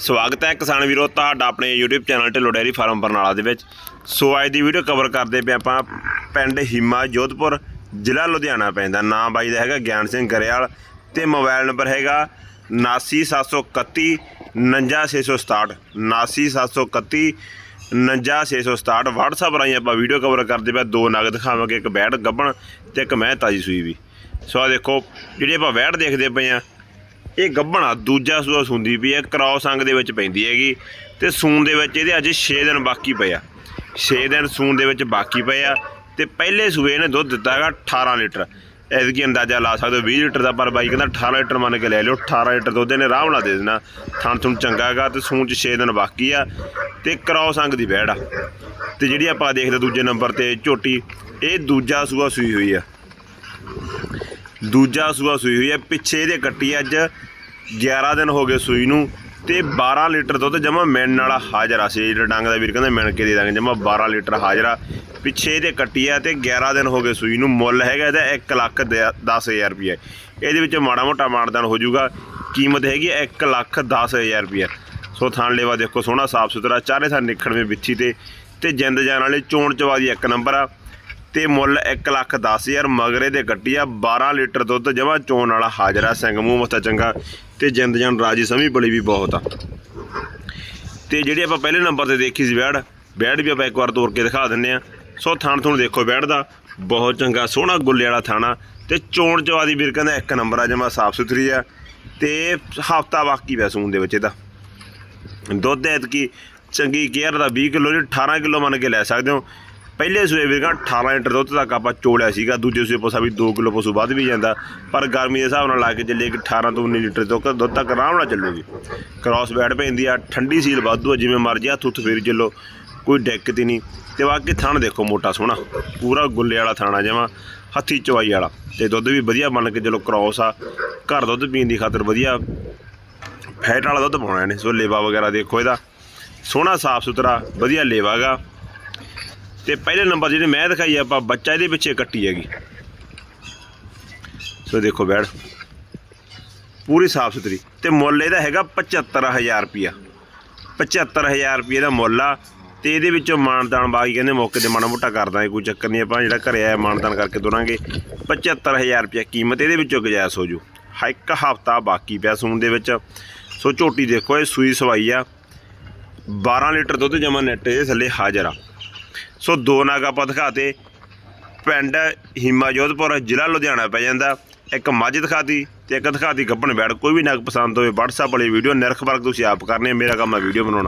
ਸਵਾਗਤ ਹੈ ਕਿਸਾਨ ਵੀਰੋ, ਤੁਹਾਡਾ ਆਪਣੇ YouTube channel Dhillon dairy farm Barnala ਦੇ ਵਿੱਚ। ਸੋ ਅੱਜ ਦੀ ਵੀਡੀਓ ਕਵਰ ਕਰਦੇ ਪਏ ਆਪਾਂ ਪਿੰਡ ਹਿਮਾ ਜੋਧਪੁਰ, ਜ਼ਿਲ੍ਹਾ ਲੁਧਿਆਣਾ ਪੈਂਦਾ। ਨਾਮ ਬਾਈ ਦਾ ਹੈਗਾ ਗਿਆਨ ਸਿੰਘ ਗਰੇਵਾਲ ਤੇ ਮੋਬਾਈਲ ਨੰਬਰ ਹੈਗਾ 79731 59667 79731 59667 WhatsApp ਰਾਹੀਂ ਆਪਾਂ ਵੀਡੀਓ ਕਵਰ ਕਰਦੇ ਪਏ ਦੋ ਨਗ ਦਿਖਾਵਾਂਗੇ, ਇੱਕ ਬੈੜ ਗੱਬਣ ਤੇ ਇੱਕ ਮੈਂ ਤਾਜੀ ਸੂਈ ਵੀ। ਸੋ ਆ ਦੇਖੋ, ਜਿਹੜੀ ਆਪਾਂ ਵੈੜ ਦੇਖਦੇ ਪਏ ਆ ਇਹ ਗੱਭਣਾ ਦੂਜਾ ਸੂਆ ਸੁੰਦੀ ਪਈ ਹੈ ਕ੍ਰਾਸ ਅੰਗ ਦੇ ਵਿੱਚ ਪੈਂਦੀ ਹੈਗੀ ਤੇ ਸੂਣ ਦੇ ਵਿੱਚ ਇਹਦੇ ਅਜੇ 6 ਦਿਨ ਬਾਕੀ ਪਏ ਆ। 6 ਦਿਨ ਸੂਣ ਦੇ ਵਿੱਚ ਬਾਕੀ ਪਏ ਆ ਤੇ ਪਹਿਲੇ ਸੂਏ ਨੇ ਦੁੱਧ ਦਿੱਤਾ ਹੈਗਾ 18 ਲੀਟਰ। ਐਤਕੀ ਅੰਦਾਜ਼ਾ ਲਾ ਸਕਦੇ ਹੋ 20 ਲੀਟਰ ਦਾ, ਪਰ ਬਾਈ ਕਹਿੰਦਾ 18 ਲੀਟਰ ਮੰਨ ਕੇ ਲੈ ਲਿਓ 18 ਲੀਟਰ ਦੁੱਧ ਇਹਨੇ ਆਰਾਮ ਨਾਲ ਦੇ ਦੇਣਾ। ਥਣ ਥੁਣ ਚੰਗਾ ਹੈਗਾ ਤੇ ਸੂਣ 'ਚ 6 ਦਿਨ ਬਾਕੀ ਆ ਤੇ ਕ੍ਰਾਸ ਅੰਗ ਦੀ ਬਹਿੜ ਆ। ਤੇ ਜਿਹੜੀ ਆਪਾਂ ਦੇਖਦੇ ਦੂਜੇ ਨੰਬਰ ਤੇ ਝੋਟੀ, ਇਹ ਦੂਜਾ ਸੂਆ ਸੂਈ ਹੋਈ ਆ। ਦੂਜਾ ਸੂਆ ਸੂਈ ਹੋਈ ਹੈ, ਪਿੱਛੇ ਇਹਦੇ ਕੱਟੀ ਅੱਜ। 11 ਦਿਨ ਹੋ ਗਏ ਸੂਈ ਨੂੰ ਤੇ 12 ਲੀਟਰ ਦੁੱਧ ਜਮਾ ਮਿਲਣ ਵਾਲਾ ਹਾਜ਼ਰ ਆ। ਸੀ ਜਿਹੜਾ ਡੰਗ ਦਾ ਵੀਰ ਕਹਿੰਦਾ ਮਿਣ ਕੇ ਦੇ ਦਾਂਗੇ ਜਮਾ 12 ਲੀਟਰ ਹਾਜ਼ਰਾ ਪਿੱਛੇ ਇਹਦੇ ਕੱਟੀ ਆ ਤੇ 11 ਦਿਨ ਹੋ ਗਏ ਸੂਈ ਨੂੰ, ਮੁੱਲ ਹੈਗਾ ਇਹਦਾ 1 ਲੱਖ 10000 ਰੁਪਏ ਇਹਦੇ ਵਿੱਚ ਮਾੜਾ ਮੋਟਾ ਮਾਨਦਾਨ ਹੋ ਜਾਊਗਾ, ਕੀਮਤ ਹੈਗੀ 1 ਲੱਖ 10000 ਰੁਪਏ ਸੋ ਥਾਣ ਲੇਵਾ ਦੇਖੋ, ਸੋਹਣਾ ਸਾਫ਼ ਸੁਥਰਾ, ਚਾਰੇ ਥਾਂ ਨਿਖੜਵੇਂ ਵਿੱਥੀ ਤੇ ਤੇ ਜਿੰਦ ਜਾਨ ਵਾਲੇ ਚੋਣ ਚਵਾ ਦੀ ਇੱਕ ਨੰਬਰ ਆ। ਤੇ ਮੁੱਲ 1 ਲੱਖ 10000 ਮਗਰੇ ਦੇ ਗੱਟੀ ਆ 12 ਲੀਟਰ ਦੁੱਧ ਜਮਾ ਚੋਣ ਵਾਲਾ ਹਾਜ਼ਰਾ, ਸਿੰਘ ਮੂੰਹ ਮੱਥਾ ਚੰਗਾ ਤੇ ਜਿੰਦ ਜਾਨ ਰਾਜੀ, ਸਮੀ ਬਲੀ ਵੀ ਬਹੁਤ ਆ। ਤੇ ਜਿਹੜੀ ਆਪਾਂ ਪਹਿਲੇ ਨੰਬਰ ਤੇ ਦੇਖੀ ਸੀ ਵੈੜ ਵੈੜ ਵੀ ਆਪਾਂ ਇੱਕ ਵਾਰ ਤੋੜ ਕੇ ਦਿਖਾ ਦਿੰਨੇ ਆ ਸੋ ਥਾਣ ਤੁਹਾਨੂੰ ਦੇਖੋ ਵੈੜ ਦਾ, ਬਹੁਤ ਚੰਗਾ, ਸੋਹਣਾ ਗੁੱਲੇ ਵਾਲਾ ਥਾਣਾ ਤੇ ਚੋਣ ਚਵਾ ਦੀ ਵੀਰ ਕਹਿੰਦਾ ਇੱਕ ਨੰਬਰ ਆ, ਜਮਾ ਸਾਫ਼ ਸੁਥਰੀ ਆ ਤੇ ਹਫਤਾ ਬਾਕੀ ਪਿਆ ਦੇ ਵਿੱਚ ਇਹਦਾ। ਦੁੱਧ ਐਤਕੀ ਚੰਗੀ ਕੇਅਰ ਦਾ 20 ਕਿਲੋ ਨਹੀਂ 18 ਕਿਲੋ ਮੰਨ ਕੇ ਲੈ ਸਕਦੇ ਹੋ। ਪਹਿਲੇ ਸੂਏ ਵੀਰਗਾ 18 ਲੀਟਰ ਦੁੱਧ ਤੱਕ ਆਪਾਂ ਚੋਲਿਆ ਸੀਗਾ, ਦੂਜੇ ਸੂਏ ਪਸਾ ਵੀ 2 ਕਿਲੋ ਪਸ਼ੂ ਵੱਧ ਵੀ ਜਾਂਦਾ, ਪਰ ਗਰਮੀ ਦੇ ਹਿਸਾਬ ਨਾਲ ਲਾ ਕੇ ਚੱਲੇ ਕਿ 18 ਤੋਂ 19 ਲੀਟਰ ਤੱਕ ਦੁੱਧ ਤੱਕ ਆਰਾਮ ਨਾਲ ਚੱਲੂਗੀ। ਕ੍ਰਾਸ ਬੈਡ ਪੈਂਦੀ ਆ, ਠੰਡੀ ਸੀਲ ਵਾਧੂ ਜਿਵੇਂ ਮਰਜ਼ੀ ਹੱਥ ਉੱਥ ਫੇਰ ਚੱਲੋ, ਕੋਈ ਡੈਕ ਹੀ ਨਹੀਂ। ਤੇ ਬਾਕੀ ਥਣ ਦੇਖੋ ਮੋਟਾ ਸੋਹਣਾ, ਪੂਰਾ ਗੁੱਲੇ ਵਾਲਾ ਥਾਣਾ ਜਮਾ, ਹੱਥੀ ਚਵਾਈ ਵਾਲਾ। ਤੇ ਦੁੱਧ ਵੀ ਵਧੀਆ ਮੰਨ ਕੇ ਚਲੋ ਕ੍ਰਾਸ ਆ, ਘਰ ਦੁੱਧ ਪੀਣ ਦੀ ਖਾਤਰ ਵਧੀਆ ਫੈਟ ਵਾਲਾ ਦੁੱਧ ਪਾਉਣਾ ਨੇ ਸੋ ਲੇਵਾ ਵਗੈਰਾ ਦੇਖੋ ਇਹਦਾ। ਸੋਹਣਾ ਸਾਫ਼ ਸੁਥਰਾ ਵਧੀਆ ਲੇਵਾਗਾ ਤੇ ਪਹਿਲੇ ਨੰਬਰ ਜਿਹੜੇ ਮੈਂ ਦਿਖਾਈ ਆਪਾਂ ਬੱਚਾ ਇਹਦੇ ਪਿੱਛੇ ਕੱਟੀ ਹੈਗੀ। ਸੋ ਦੇਖੋ ਬੈੜ ਪੂਰੀ ਸਾਫ਼ ਸੁਥਰੀ। ਤੇ ਮੁੱਲ ਇਹਦਾ ਹੈਗਾ 75000 ਰੁਪਿਆ 75000 ਰੁਪਏ ਦਾ ਮੁੱਲ ਆ। ਤੇ ਇਹਦੇ ਵਿੱਚੋਂ ਮਾਨਦਾਨ ਬਾਕੀ ਕਹਿੰਦੇ ਮੌਕੇ ਤੇ ਮਾੜਾ ਮੋਟਾ ਕਰ ਦਾਂਗੇ ਕੋਈ ਚੱਕਰ ਨਹੀਂ, ਆਪਾਂ ਜਿਹੜਾ ਘਰੇ ਆਇਆ ਮਾਨਦਾਨ ਕਰਕੇ ਦੋਰਾਂਗੇ 75000 ਰੁਪਏ ਕੀਮਤ ਇਹਦੇ ਵਿੱਚੋਂ ਗੁਜਾਇਸ਼ ਹੋ ਜੂ। ਇੱਕ ਹਫਤਾ ਬਾਕੀ ਪਿਆ ਸੂਣ ਦੇ ਵਿੱਚ। ਸੋ ਝੋਟੀ ਦੇਖੋ, ਇਹ ਸੂਈ ਸਵਾਈ ਆ। 12 ਲੀਟਰ ਦੁੱਧ ਜਮਾ ਨੈਟ ਇਹਦੇ ਥੱਲੇ ਹਾਜ਼ਰ ਆ। ਸੋ ਦੋ ਨਾਗ ਆਪਾਂ ਦਿਖਾਤੇ। ਪਿੰਡ ਹੀਮਾ ਜੋਧਪੁਰ ਜ਼ਿਲ੍ਹਾ ਲੁਧਿਆਣਾ ਪੈ ਜਾਂਦਾ। ਇੱਕ ਮੱਝ ਦਿਖਾਤੀ ਤੇ ਇੱਕ ਦਿਖਾਤੀ ਗੱਭਣ ਬੈੜ। ਕੋਈ ਵੀ ਨਗ ਪਸੰਦ ਹੋਵੇ, WhatsApp ਵਾਲੀ ਵੀਡੀਓ, ਨਿਰਖ ਵਰਗ ਤੁਸੀਂ ਆਪ ਕਰਨੇ। ਮੇਰਾ ਕੰਮ ਹੈ ਵੀਡੀਓ ਬਣਾਉਣਾ।